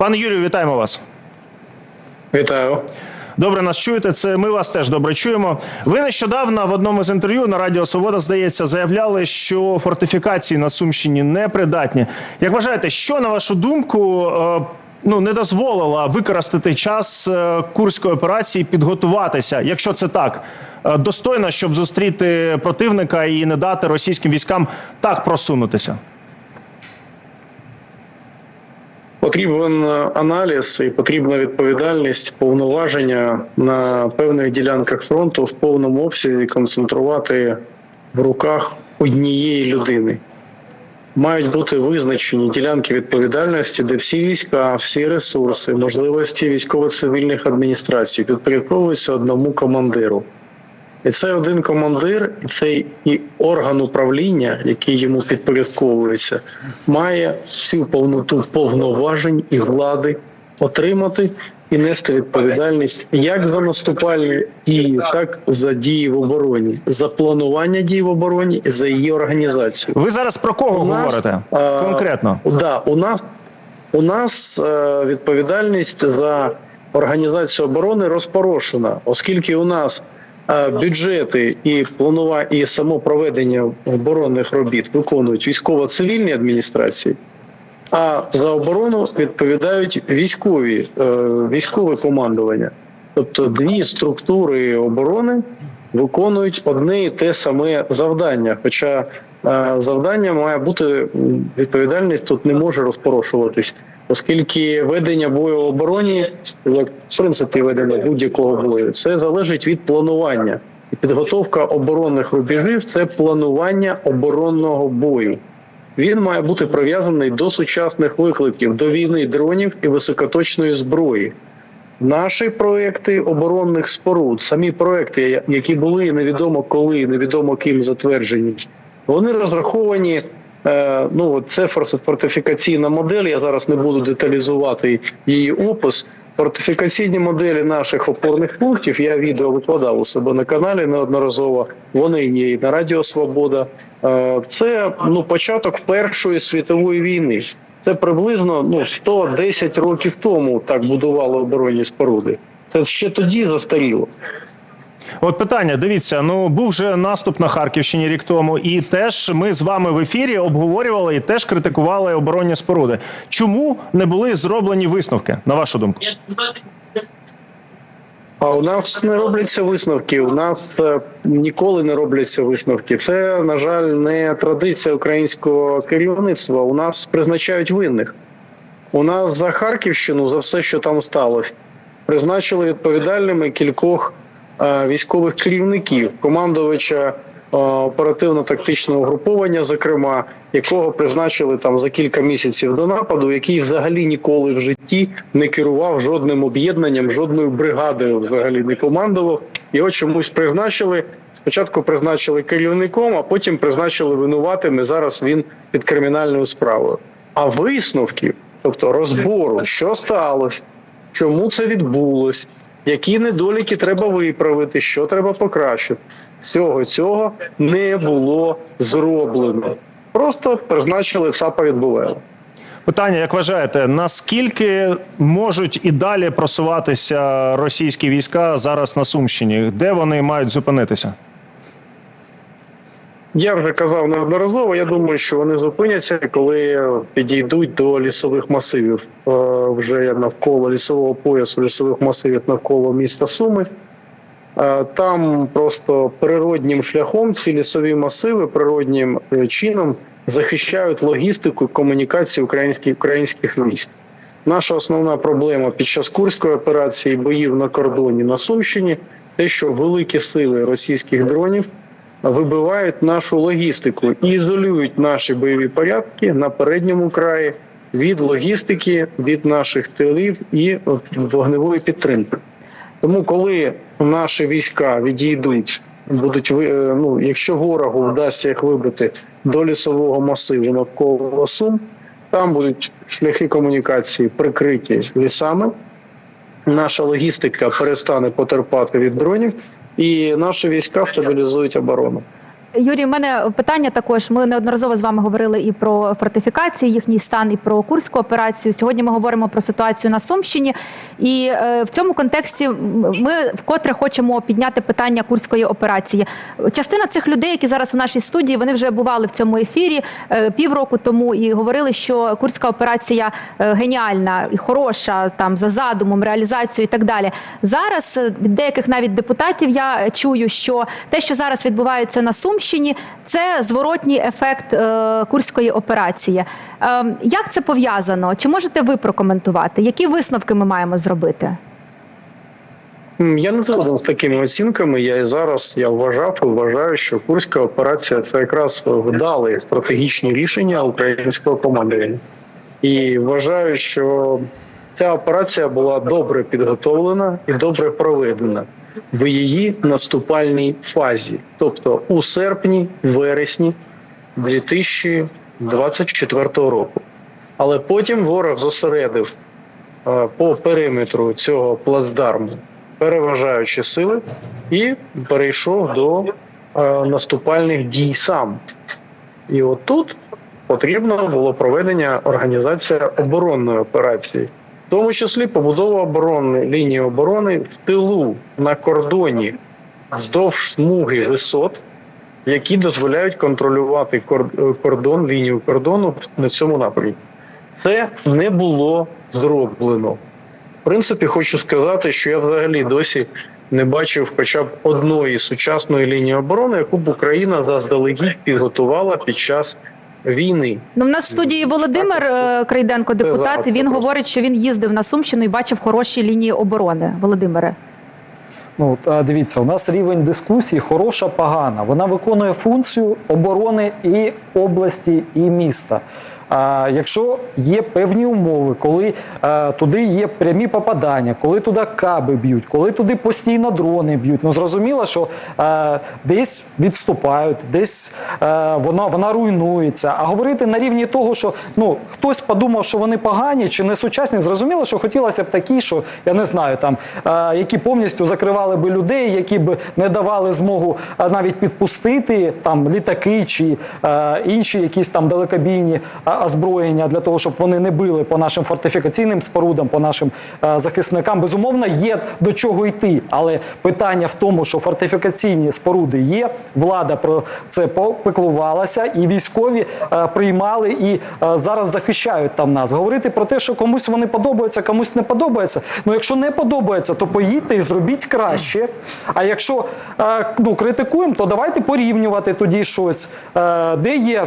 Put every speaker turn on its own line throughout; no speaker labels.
Пане Юрію, вітаємо вас.
Вітаю.
Добре нас чуєте. Це ми вас теж добре чуємо. Ви нещодавно в одному з інтерв'ю на Радіо Свобода здається заявляли, що фортифікації на Сумщині непридатні. Як вважаєте, що на вашу думку е, ну не дозволило використати час е, курської операції, підготуватися, якщо це так е, достойно, щоб зустріти противника і не дати російським військам так просунутися?
Потрібен аналіз і потрібна відповідальність, повноваження на певних ділянках фронту в повному обсязі концентрувати в руках однієї людини. Мають бути визначені ділянки відповідальності, де всі війська, всі ресурси, можливості військово-цивільних адміністрацій підпорядковуються одному командиру. І це один командир, і цей і орган управління, який йому підпорядковується, має всю повноту повноважень і влади отримати і нести відповідальність як за наступальні дії, так і за дії в обороні, за планування дій в обороні і за її організацію.
Ви зараз про кого
У нас,
говорите конкретно?
Да, у нас у нас е, відповідальність за організацію оборони розпорошена, оскільки у нас бюджети і планува і само проведення оборонних робіт виконують військово-цивільні адміністрації. А за оборону відповідають військові е, військове командування, тобто дві структури оборони виконують одне і те саме завдання. Хоча е, завдання має бути відповідальність тут не може розпорошуватись, оскільки ведення бою в обороні, як в принципі ведення будь-якого бою, це залежить від планування. Підготовка оборонних рубежів це планування оборонного бою. Він має бути прив'язаний до сучасних викликів, до війни дронів і високоточної зброї. Наші проекти оборонних споруд, самі проекти, які були невідомо коли, невідомо ким затверджені, вони розраховані. Е, Ну це фортифікаційна модель. Я зараз не буду деталізувати її опис. Фортифікаційні моделі наших опорних пунктів. Я відео викладав у себе на каналі неодноразово. Вони є і на Радіо Свобода. Е, Це ну початок Першої світової війни. Це приблизно ну 110 років тому так будували оборонні споруди. Це ще тоді застаріло.
От питання, дивіться, ну був же наступ на Харківщині рік тому, і теж ми з вами в ефірі обговорювали і теж критикували оборонні споруди. Чому не були зроблені висновки, на вашу думку?
А у нас не робляться висновки. У нас е, ніколи не робляться висновки. Це, на жаль, не традиція українського керівництва. У нас призначають винних. У нас за Харківщину за все, що там сталося, призначили відповідальними кількох військових керівників, командувача е, оперативно-тактичного груповання, зокрема, якого призначили там за кілька місяців до нападу, який взагалі ніколи в житті не керував жодним об'єднанням, жодною бригадою взагалі не командував. Його чомусь призначили. Спочатку призначили керівником, а потім призначили винуватим. І зараз він під кримінальною справою. А висновків, тобто розбору, що сталося, чому це відбулось, які недоліки треба виправити, що треба покращити. Всього цього не було зроблено. Просто призначили САПа відбувало.
Питання, як вважаєте, наскільки можуть і далі просуватися російські війська зараз на Сумщині? Де вони мають зупинитися?
Я вже казав неодноразово. Я думаю, що вони зупиняться, коли підійдуть до лісових масивів. Е, Вже навколо лісового поясу, лісових масивів навколо міста Суми. Е, Там просто природнім шляхом ці лісові масиви природнім е, чином захищають логістику і комунікацію українських українських військ. Наша основна проблема під час курської операції боїв на кордоні на Сумщині те, що великі сили російських дронів вибивають нашу логістику і ізолюють наші бойові порядки на передньому краї від логістики, від наших тилів і вогневої підтримки. Тому, коли наші війська відійдуть, будуть е, ну, якщо ворогу вдасться їх вибити до лісового масиву навколо Сум, там будуть шляхи комунікації прикриті лісами. Наша логістика перестане потерпати від дронів, і наші війська стабілізують оборону.
Юрій, у мене питання також. Ми неодноразово з вами говорили і про фортифікації, їхній стан, і про курську операцію. Сьогодні ми говоримо про ситуацію на Сумщині. І е, в цьому контексті ми вкотре хочемо підняти питання курської операції. Частина цих людей, які зараз у нашій студії, вони вже бували в цьому ефірі е, півроку тому і говорили, що курська операція е, геніальна і хороша там за задумом, реалізацією і так далі. Зараз е, від деяких навіть депутатів я чую, що те, що зараз відбувається на Сумщині, це зворотній ефект е, курської операції. Е, як це пов'язано? Чи можете ви прокоментувати? Які висновки ми маємо зробити?
Я не згоден з такими оцінками. Я і зараз я вважав і вважаю, що курська операція це якраз вдале стратегічні рішення українського командування. І вважаю, що ця операція була добре підготовлена і добре проведена в її наступальній фазі, тобто у серпні, вересні 2024 року. Але потім ворог зосередив е, по периметру цього плацдарму переважаючі сили і перейшов до е, наступальних дій сам. І от тут потрібно було проведення організація оборонної операції, тому числі побудова оборони лінії оборони в тилу на кордоні вздовж смуги висот, які дозволяють контролювати кор- кордон, лінію кордону на цьому напрямку. Це не було зроблено. В принципі, хочу сказати, що я взагалі досі не бачив хоча б одної сучасної лінії оборони, яку б Україна заздалегідь підготувала під час війни.
Ну, в нас в студії Володимир е, Крейденко, депутат. Він
просто.
говорить, що він їздив на Сумщину і бачив хороші лінії оборони. Володимире.
Ну дивіться, у нас рівень дискусії хороша, погана. Вона виконує функцію оборони і області, і міста. Якщо є певні умови, коли е, туди є прямі попадання, коли туди каби б'ють, коли туди постійно дрони б'ють, ну зрозуміло, що е, десь відступають, десь е, вона, вона руйнується. А говорити на рівні того, що ну хтось подумав, що вони погані чи не сучасні, зрозуміло, що хотілося б такі, що я не знаю, там які повністю закривали би людей, які б не давали змогу навіть підпустити там літаки чи інші якісь там далекобійні озброєння для того, щоб вони не били по нашим фортифікаційним спорудам, по нашим е, захисникам. Безумовно, є до чого йти, але питання в тому, що фортифікаційні споруди є. Влада про це попеклувалася, і військові е, приймали і е, зараз захищають там нас. Говорити про те, що комусь вони подобаються, комусь не подобається. Ну, якщо не подобається, то поїдьте і зробіть краще. А якщо ну, критикуємо, то давайте порівнювати тоді щось, де є.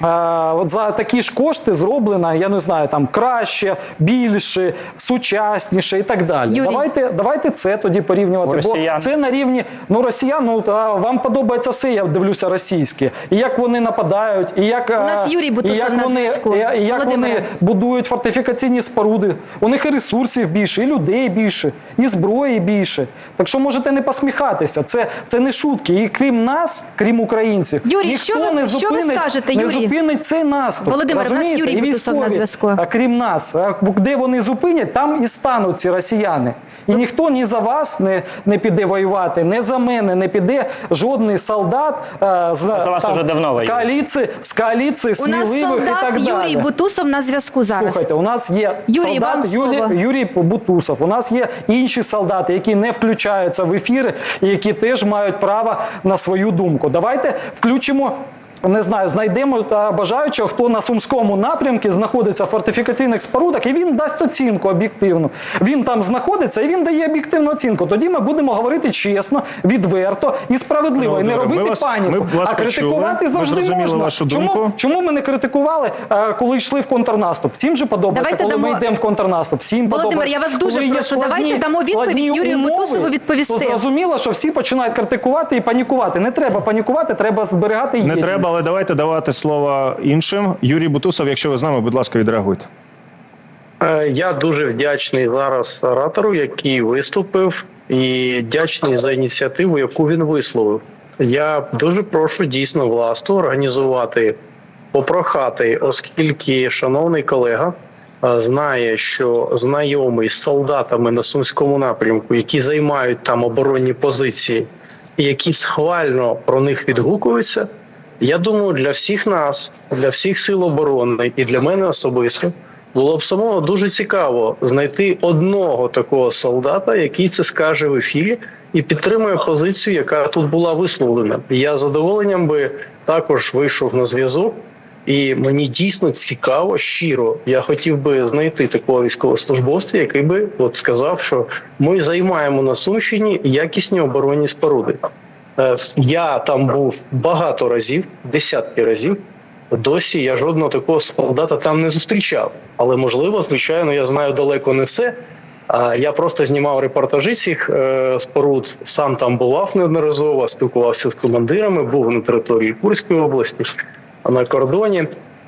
От за такі ж кошти зроблено, я не знаю, там краще, більше, сучасніше і так далі.
Юрій.
Давайте, давайте це тоді порівнювати. Бо це на рівні ну росіян, ну а вам подобається все. Я дивлюся російське, і як вони нападають, і як
У нас
е,
Юрій Бутусов
і як
на
вони,
зв'язку.
і, і як вони будують фортифікаційні споруди. У них і ресурсів більше, і людей більше, і зброї більше. Так що можете не посміхатися. Це, це не шутки. І крім нас, крім українців,
Юрій,
ніхто
що ви-
не
що ви скажете, Юрій?
Зупинить цей наступ.
Володимир, у нас Юрій Бутусов на зв'язку.
а крім нас, де вони зупинять, там і стануть ці росіяни. І ніхто ні за вас не, не піде воювати, не за мене не піде жодний солдат е, з
вас уже давно
коаліції, з коаліції сміливих і так
солдат
далі.
Юрій Бутусов на зв'язку зараз.
Слухайте, у нас є
Юрій,
солдат Юрій. Юрій Бутусов. У нас є інші солдати, які не включаються в ефіри і які теж мають право на свою думку. Давайте включимо. Не знаю, знайдемо та бажаючого, хто на сумському напрямку знаходиться в фортифікаційних спорудах, і він дасть оцінку об'єктивну. Він там знаходиться і він дає об'єктивну оцінку. Тоді ми будемо говорити чесно, відверто і справедливо, і не робити
ми вас-
паніку.
ми
а критикувати
почули. Ми
завжди можна.
вашу
Чому,
думку.
чому ми не критикували, е, коли йшли в контрнаступ? Всім же подобається,
Давайте
коли ми йдемо в контрнаступ. Всім
Володимир,
подобається.
я вас дуже
Коли є
прошу, давайте дамо відповідь
складні
Юрію
умови,
Бутусову відповісти.
То зрозуміло, що всі починають критикувати і панікувати. Не треба панікувати, треба зберігати
Не треба, але давайте давати слово іншим. Юрій Бутусов, якщо ви з нами, будь ласка, відреагуйте.
Е, Я дуже вдячний зараз оратору, який виступив, і вдячний за ініціативу, яку він висловив. Я дуже прошу дійсно власту організувати, попрохати, оскільки шановний колега е, знає, що знайомий з солдатами на сумському напрямку, які займають там оборонні позиції, і які схвально про них відгукуються, я думаю, для всіх нас, для всіх сил оборони і для мене особисто було б самого дуже цікаво знайти одного такого солдата, який це скаже в ефірі і підтримує позицію, яка тут була висловлена. Я з задоволенням би також вийшов на зв'язок. І мені дійсно цікаво, щиро. Я хотів би знайти такого військовослужбовця, який би от сказав, що ми займаємо на Сумщині якісні оборонні споруди. Е, Я там був багато разів, десятки разів. Досі я жодного такого солдата там не зустрічав. Але можливо, звичайно, я знаю далеко не все. А я просто знімав репортажі цих е, споруд. Сам там бував неодноразово, спілкувався з командирами, був на території Курської області, на кордоні.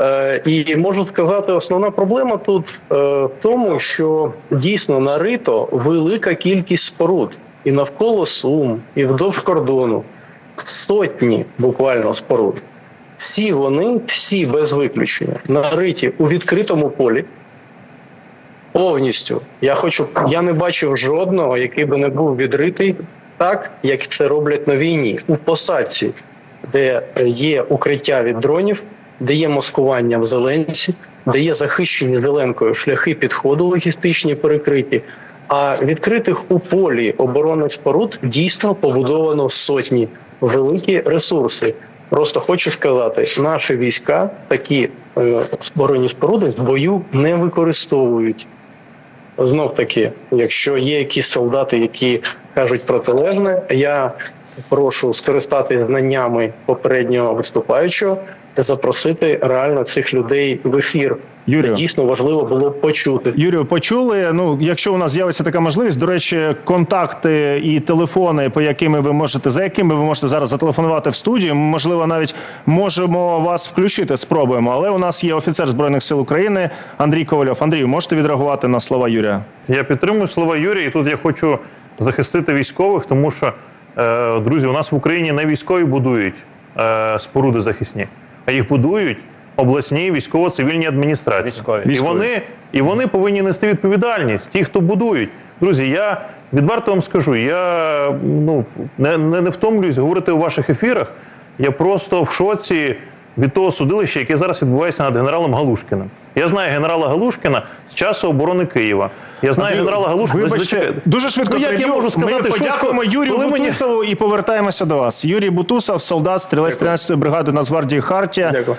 Е, і можу сказати, основна проблема тут в тому, що дійсно нарито велика кількість споруд і навколо Сум, і вдовж кордону сотні буквально споруд. Всі вони, всі без виключення, нариті у відкритому полі. Повністю. Я хочу, я не бачив жодного, який би не був відритий так, як це роблять на війні у посадці, де є укриття від дронів, де є маскування в зеленці, де є захищені зеленкою шляхи підходу логістичні перекриті. А відкритих у полі оборонних споруд дійсно побудовано сотні великі ресурси. Просто хочу сказати, наші війська такі е, оборонні споруди в бою не використовують. Знов таки, якщо є якісь солдати, які кажуть протилежне, я прошу скористатися знаннями попереднього виступаючого запросити реально цих людей в ефір.
Юрію.
Дійсно важливо було почути.
Юрію, почули. Ну, якщо у нас з'явиться така можливість, до речі, контакти і телефони, по якими ви можете, за якими ви можете зараз зателефонувати в студію. Ми, можливо, навіть можемо вас включити, спробуємо. Але у нас є офіцер збройних сил України Андрій Ковальов. Андрію, можете відреагувати на слова Юрія?
Я підтримую слова Юрія, і тут я хочу захистити військових, тому що, е, друзі, у нас в Україні не військові будують е, споруди захисні, а їх будують обласні військово-цивільні адміністрації.
Військові.
І, вони, і вони повинні нести відповідальність, ті, хто будують. Друзі, я відверто вам скажу, я ну, не, не, не втомлююсь говорити у ваших ефірах. Я просто в шоці від того судилища, яке зараз відбувається над генералом Галушкіним. Я знаю генерала Галушкіна з часу оборони Києва. Я знаю
Андрію,
генерала Галушкіна.
Вибачте, дуже швидко
Ну, як я можу сказати,
Ми подякуємо Юрію
коли мені-
і повертаємося до вас. Юрій Бутусов, солдат, стрілець 13-ї бригади Нацгвардії Хартія,
Дякую.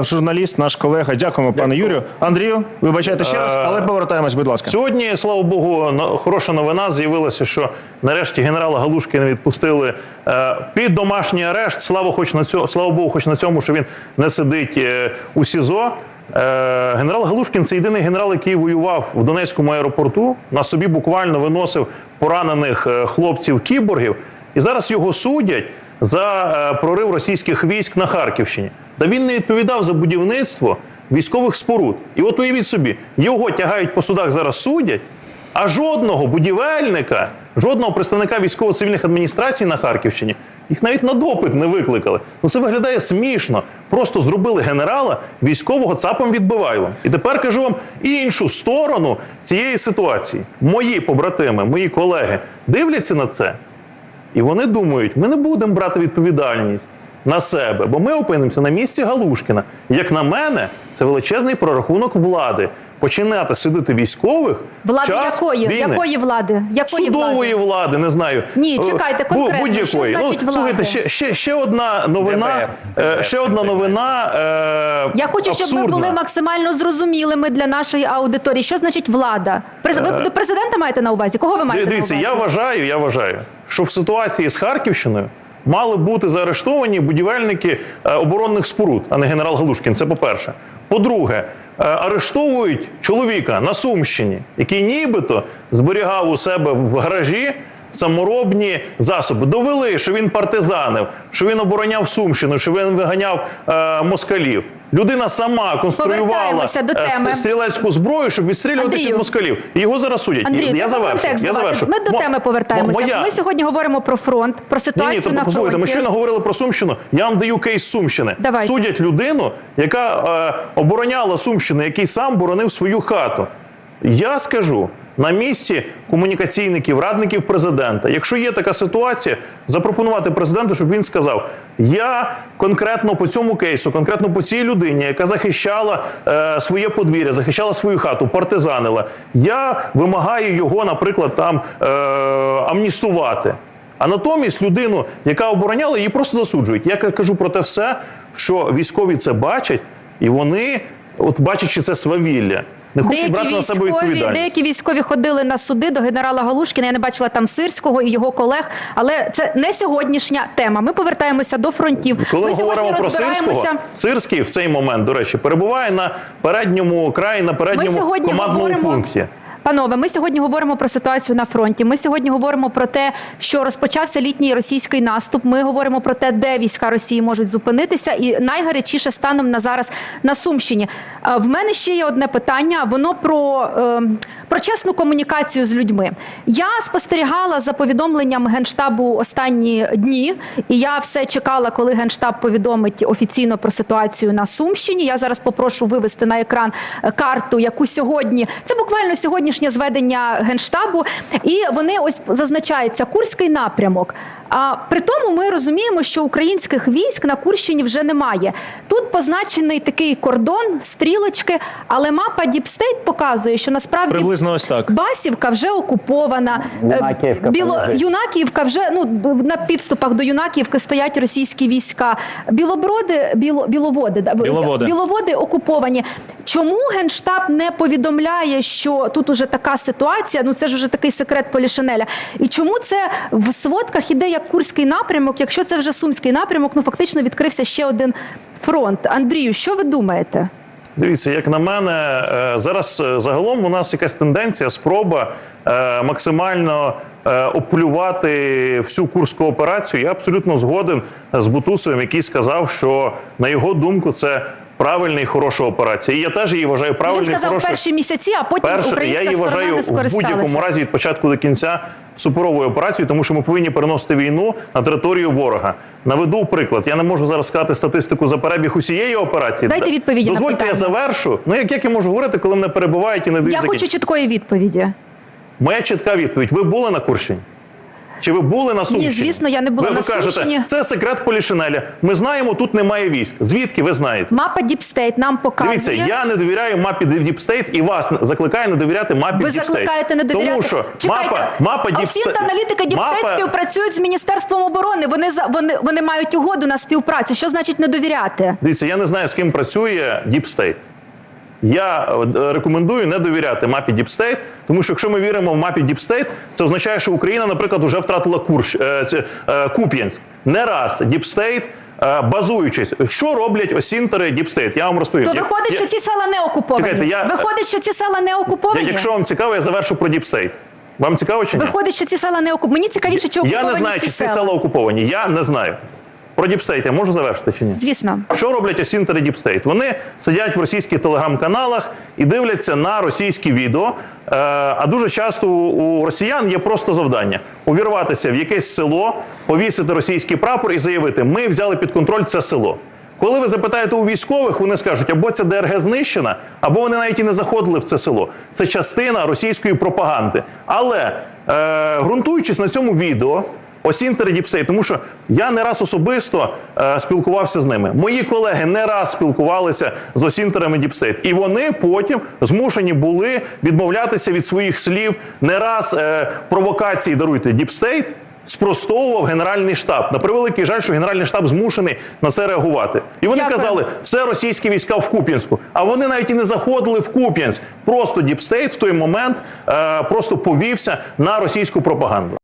е, журналіст, наш колега. Дякуємо, пане Юрію. Андрію, вибачайте ще раз, але повертаємось, будь ласка.
Сьогодні, слава Богу, на- хороша новина з'явилася, що нарешті генерала Галушкіна відпустили е, під домашній арешт. Слава, хоч на цьому, слава Богу, хоч на цьому, що він не сидить е, у СІЗО. Е, генерал Галушкін це єдиний генерал, який воював в Донецькому аеропорту. На собі буквально виносив поранених е, хлопців-кіборгів. І зараз його судять за е, прорив російських військ на Харківщині. Та він не відповідав за будівництво військових споруд. І от уявіть собі, його тягають по судах зараз судять, а жодного будівельника, жодного представника військово-цивільних адміністрацій на Харківщині їх навіть на допит не викликали. Ну це виглядає смішно. Просто зробили генерала військового цапом відбивайлом. І тепер кажу вам іншу сторону цієї ситуації. Мої побратими, мої колеги дивляться на це. І вони думають, ми не будемо брати відповідальність на себе, бо ми опинимося на місці Галушкіна. Як на мене, це величезний прорахунок влади. Починати судити військових
Влади
час
якої?
війни.
Якої влади? Якої
Судової
влади?
влади, не знаю.
Ні,
Е,
чекайте,
бу-
конкретно,
будь-якої.
що значить
ну, слухайте, ще, ще, ще одна новина.
ДБР.
е, ще одна новина. Е,
Я хочу, щоб ви були максимально зрозумілими для нашої аудиторії. Що значить влада? Ви до президента маєте на увазі? Кого ви маєте
Дивіться,
на
я вважаю, я вважаю, що в ситуації з Харківщиною мали бути заарештовані будівельники е, оборонних споруд, а не генерал Галушкін. Це по-перше. По-друге, е, арештовують чоловіка на Сумщині, який нібито зберігав у себе в гаражі. Саморобні засоби довели, що він партизанив, що він обороняв Сумщину, що він виганяв е, москалів. Людина сама конструювала
до
е,
теми.
стрілецьку зброю, щоб відстрілюватися від москалів. І його зараз судять.
Андрію,
я завершу. Я завершу.
Ми до теми повертаємося.
моя-
Ми сьогодні говоримо про фронт, про ситуацію
ні, то
на
послухайте, ми щойно говорили про Сумщину. Я вам даю кейс Сумщини.
Давайте.
Судять людину, яка е, обороняла Сумщину, який сам боронив свою хату. Я скажу, на місці комунікаційників, радників президента. Якщо є така ситуація, запропонувати президенту, щоб він сказав: я конкретно по цьому кейсу, конкретно по цій людині, яка захищала е, своє подвір'я, захищала свою хату, партизанила. Я вимагаю його, наприклад, там е, амністувати. А натомість людину, яка обороняла, її просто засуджують. Я кажу про те все, що військові це бачать, і вони, от бачачи це свавілля, не хочуть брати на себе відповідальність.
деякі військові ходили на суди до генерала Галушкіна. Я не бачила там Сирського і його колег, але це не сьогоднішня тема. Ми повертаємося до фронтів.
Коли ми, говоримо про. Сирського, Сирський в цей момент, до речі, перебуває на передньому краї, на передньому командному
говоримо.
пункті.
Панове, ми сьогодні говоримо про ситуацію на фронті. Ми сьогодні говоримо про те, що розпочався літній російський наступ. Ми говоримо про те, де війська Росії можуть зупинитися, і найгарячіше станом на зараз на Сумщині. Е, В мене ще є одне питання. Воно про, е, про чесну комунікацію з людьми. Я спостерігала за повідомленням генштабу останні дні, і я все чекала, коли генштаб повідомить офіційно про ситуацію на Сумщині. Я зараз попрошу вивести на екран е, карту, яку сьогодні це буквально сьогоднішнє зведення генштабу, і вони ось зазначаються Курський напрямок. А при тому ми розуміємо, що українських військ на Курщині вже немає. Тут позначений такий кордон, стрілочки, але мапа Діпстейт показує, що насправді
Приблизно ось так.
Басівка вже окупована. Е, Біло...
там лежить.
Юнакіївка вже ну на підступах до Юнакіївки стоять російські війська. Білоброди, біло... біловоди,
Біловоди.
біловоди окуповані. Чому генштаб не повідомляє, що тут уже така ситуація? Ну це ж уже такий секрет Полішинеля. І чому це в сводках іде як Курський напрямок? Якщо це вже Сумський напрямок, ну фактично відкрився ще один фронт. Андрію, що ви думаєте?
Дивіться, як на мене, е, зараз е, загалом у нас якась тенденція, спроба е, максимально оплювати всю курську операцію. Я абсолютно згоден з Бутусовим, який сказав, що на його думку це правильна і хороша операція. І я теж її вважаю
Він
правильною і
сказав
хорошою.
перші місяці, а потім
Перше, я її вважаю в будь-якому разі від початку до кінця суперовою операцією, тому що ми повинні переносити війну на територію ворога. Наведу приклад. Я не можу зараз сказати статистику за перебіг усієї операції.
Дайте відповіді на
Дозвольте, я завершу. Ну як, як я можу говорити, коли мене перебувають і не дають
Я хочу чіткої відповіді.
Моя чітка відповідь: ви були на Курщині? Чи ви були на Сумщині?
звісно, я не була
ви,
на
ви кажете,
Сумщині.
Це секрет Полішинеля. Ми знаємо, тут немає військ. Звідки ви знаєте?
Мапа Діпстейт нам показує.
Дивіться, я не довіряю мапі State і вас закликаю не довіряти мапі
Ви
Deep State.
закликаєте не довіряти.
Тому що
Чекайте,
мапа, мапа Deep
всі та аналітики Діпстейт
мапа-
співпрацюють з Міністерством оборони. Вони, за- вони, вони мають угоду на співпрацю. Що значить не довіряти?
Дивіться, я не знаю, з ким працює State. Я е, рекомендую не довіряти мапі State, тому що якщо ми віримо в мапі State, це означає, що Україна, наприклад, вже втратила Курщ, е, е, Куп'янськ. Не раз е, базуючись, що роблять осінтери State? Я вам розповім.
То виходить,
я-
що ці села не окуповані.
Чекайте, я-
Виходить, що ці села не окуповані.
я- Якщо вам цікаво, я завершу про State. Вам цікаво чи ні?
Виходить, що ці села не окуповані. Мені цікавіше, чи
Я не знаю,
ці
чи ці
села
окуповані. Я не знаю. Про State я можу завершити чи ні?
Звісно.
Що роблять осінтери State? Вони сидять в російських телеграм-каналах і дивляться на російські відео. Е, а дуже часто у росіян є просто завдання увірватися в якесь село, повісити російський прапор і заявити: ми взяли під контроль це село. Коли ви запитаєте у військових, вони скажуть, або це ДРГ знищена, або вони навіть і не заходили в це село. Це частина російської пропаганди. Але е, ґрунтуючись на цьому відео, Осінтери Діпсей, тому що я не раз особисто е, спілкувався з ними. Мої колеги не раз спілкувалися з осінтерами Діпстейт, і вони потім змушені були відмовлятися від своїх слів. Не раз е, провокації даруйте Діпстейт спростовував Генеральний штаб. На превеликий жаль, що Генеральний штаб змушений на це реагувати. І вони
Дякую.
казали, все російські війська в Куп'янську. А вони навіть і не заходили в Куп'янськ. Просто Діпстейт в той момент е, просто повівся на російську пропаганду.